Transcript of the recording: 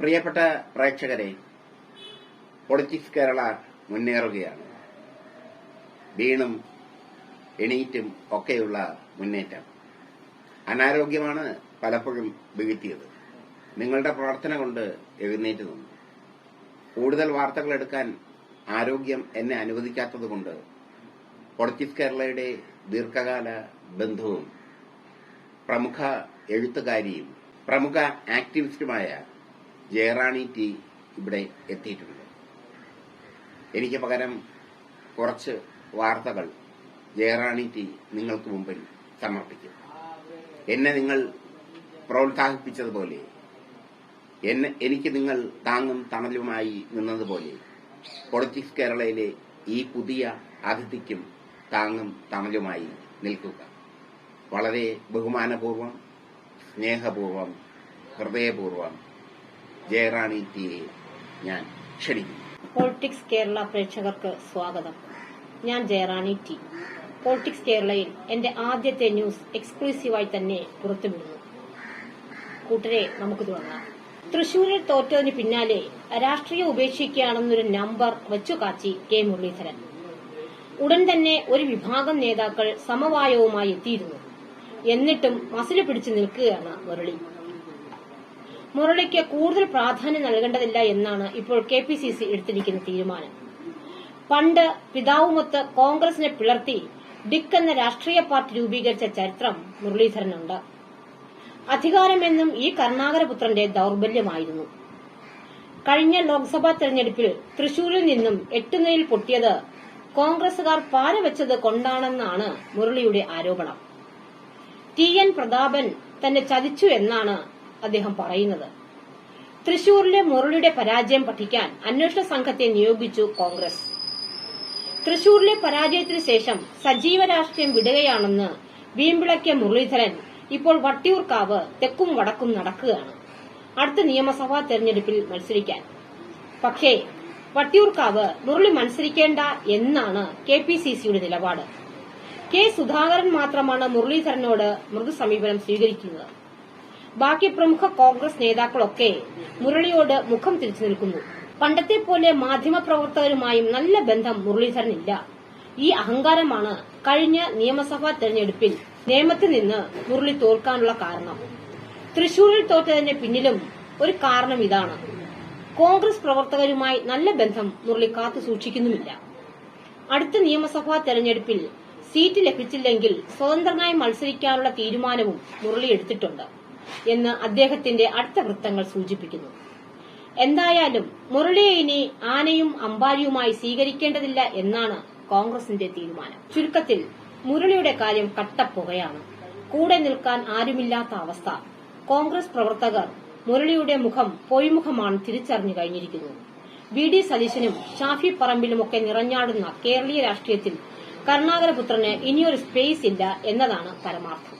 പ്രിയപ്പെട്ട പ്രേക്ഷകരെ പൊളിറ്റിക്സ് കേരള മുന്നേറുകയാണ്. വീണും എണീറ്റും ഒക്കെയുള്ള മുന്നേറ്റം. അനാരോഗ്യമാണ് പലപ്പോഴും വീഴ്ത്തിയത്. നിങ്ങളുടെ പ്രാർത്ഥന കൊണ്ട് എഴുന്നേറ്റ് നിന്നു. കൂടുതൽ വാർത്തകൾ എടുക്കാൻ ആരോഗ്യം എന്നെ അനുവദിക്കാത്തതുകൊണ്ട് പൊളിറ്റിക്സ് കേരളയുടെ ദീർഘകാല ബന്ധുവും പ്രമുഖ എഴുത്തുകാരിയും പ്രമുഖ ആക്ടിവിസ്റ്റുമായ ജയറാണി ടി ഇവിടെ എത്തിയിട്ടുണ്ട്. എനിക്ക് പകരം കുറച്ച് വാർത്തകൾ ജയറാണി ടി നിങ്ങൾക്ക് മുമ്പിൽ സമർപ്പിക്കും. എന്നെ നിങ്ങൾ പ്രോത്സാഹിപ്പിച്ചതുപോലെ എന്നെ എനിക്ക് നിങ്ങൾ താങ്ങും തണലുമായി നിന്നതുപോലെ പൊളിറ്റിക്സ് കേരളയിലെ ഈ പുതിയ അതിഥിക്കും താങ്ങും തണലുമായി നിൽക്കുക. വളരെ ബഹുമാനപൂർവം സ്നേഹപൂർവം ഹൃദയപൂർവം ജയറാണി ടിയെ ഞാൻ ക്ഷണിക്കുന്നു. പോളിറ്റിക്സ് കേരള പ്രേക്ഷകർക്ക് സ്വാഗതം. ഞാൻ ജയറാണി ടി പോളിറ്റിക്സ് കേരളയിൽ എന്റെ ആദ്യത്തെ ന്യൂസ് എക്സ്ക്ലൂസീവായി തന്നെ പുറത്തുവിടുന്നു. കൂട്ടരെ നമുക്ക് തുടങ്ങാം തൃശൂരിൽ തോറ്റതിന് പിന്നാലെ രാഷ്ട്രീയം ഉപേക്ഷിക്കുകയാണെന്നൊരു നമ്പർ വെച്ചു കാച്ചി കെ മുരളീധരൻ. ഉടൻ തന്നെ ഒരു വിഭാഗം നേതാക്കൾ സമവായവുമായി എത്തിയിരുന്നു. എന്നിട്ടും മസിൽ പിടിച്ചു നിൽക്കുകയാണ് മുരളി. മുരളിക്ക് കൂടുതൽ പ്രാധാന്യം നൽകേണ്ടതില്ല എന്നാണ് ഇപ്പോൾ കെ പി സി സി എടുത്തിരിക്കുന്ന തീരുമാനം. പണ്ട് പിതാവുമൊത്ത് കോൺഗ്രസിനെ പിളർത്തി ഡിക്ക് എന്ന രാഷ്ട്രീയ പാർട്ടി രൂപീകരിച്ച ചരിത്രം മുരളീധരനുണ്ട്. അധികാരമെന്നും ഈ കർണാകരപുത്രന്റെ ദൌർബല്യമായിരുന്നു. കഴിഞ്ഞ ലോക്സഭാ തെരഞ്ഞെടുപ്പിൽ തൃശൂരിൽ നിന്നും എട്ടുനിലയിൽ പൊട്ടിയത് കോൺഗ്രസുകാർ പാരവെച്ചത് കൊണ്ടാണെന്നാണ് മുരളിയുടെ ആരോപണം. ടി എൻ പ്രതാപൻ തന്നെ ചതിച്ചു എന്നാണ് അദ്ദേഹം പറയുന്നത്. തൃശൂരിലെ മുരളിയുടെ പരാജയം പഠിക്കാൻ അന്വേഷണ സംഘത്തെ നിയോഗിച്ചു കോൺഗ്രസ്. തൃശൂരിലെ പരാജയത്തിന് ശേഷം സജീവ രാഷ്ട്രീയം വിടുകയാണെന്ന് വീമ്പിളക്കിയ മുരളീധരൻ ഇപ്പോൾ വട്ടിയൂർക്കാവ് തെക്കും വടക്കും നടക്കുകയാണ്. അടുത്ത നിയമസഭാ തെരഞ്ഞെടുപ്പിൽ മത്സരിക്കാൻ. പക്ഷേ വട്ടിയൂർക്കാവ് മുരളി മത്സരിക്കേണ്ട എന്നാണ് കെ പി സി സിയുടെ നിലപാട്. കെ സുധാകരൻ മാത്രമാണ് മുരളീധരനോട് മൃദുസമീപനം സ്വീകരിക്കുന്നത്. ബാക്കി പ്രമുഖ കോൺഗ്രസ് നേതാക്കളൊക്കെ മുരളിയോട് മുഖം തിരിച്ചു നിൽക്കുന്നു. പണ്ടത്തെ പോലെ മാധ്യമപ്രവർത്തകരുമായും നല്ല ബന്ധം മുരളീധരനില്ല. ഈ അഹങ്കാരമാണ് കഴിഞ്ഞ നിയമസഭാ തെരഞ്ഞെടുപ്പിൽ നിയമത്തിൽ നിന്ന് മുരളി തോൽക്കാനുള്ള കാരണം. തൃശൂരിൽ തോറ്റതിന് പിന്നിലും ഒരു കാരണം ഇതാണ്. കോൺഗ്രസ് പ്രവർത്തകരുമായി നല്ല ബന്ധം മുരളി കാത്തു സൂക്ഷിക്കുന്നുമില്ല. അടുത്ത നിയമസഭാ തെരഞ്ഞെടുപ്പിൽ സീറ്റ് ലഭിച്ചില്ലെങ്കിൽ സ്വതന്ത്രനായി മത്സരിക്കാനുള്ള തീരുമാനവും മുരളി എടുത്തിട്ടുണ്ട്. എന്ന് അദ്ദേഹത്തിന്റെ അടുത്ത വൃത്തങ്ങൾ സൂചിപ്പിക്കുന്നു. എന്തായാലും മുരളിയെ ഇനി ആനയും അമ്പാരിയുമായി സ്വീകരിക്കേണ്ടതില്ല എന്നാണ് കോൺഗ്രസിന്റെ തീരുമാനം. ചുരുക്കത്തിൽ മുരളിയുടെ കാര്യം കട്ടപ്പുകയാണ്. കൂടെ നിൽക്കാൻ ആരുമില്ലാത്ത അവസ്ഥ. കോൺഗ്രസ് പ്രവർത്തകർ മുരളിയുടെ മുഖം പൊയ്മുഖമാണ് തിരിച്ചറിഞ്ഞു കഴിഞ്ഞിരിക്കുന്നു. വി ഡി സതീശനും ഷാഫി പറമ്പിലുമൊക്കെ നിറഞ്ഞാടുന്ന കേരളീയ രാഷ്ട്രീയത്തിൽ കരുണാകരപുത്രന് ഇനിയൊരു സ്പേസ് ഇല്ല എന്നതാണ് പരമാർത്ഥം.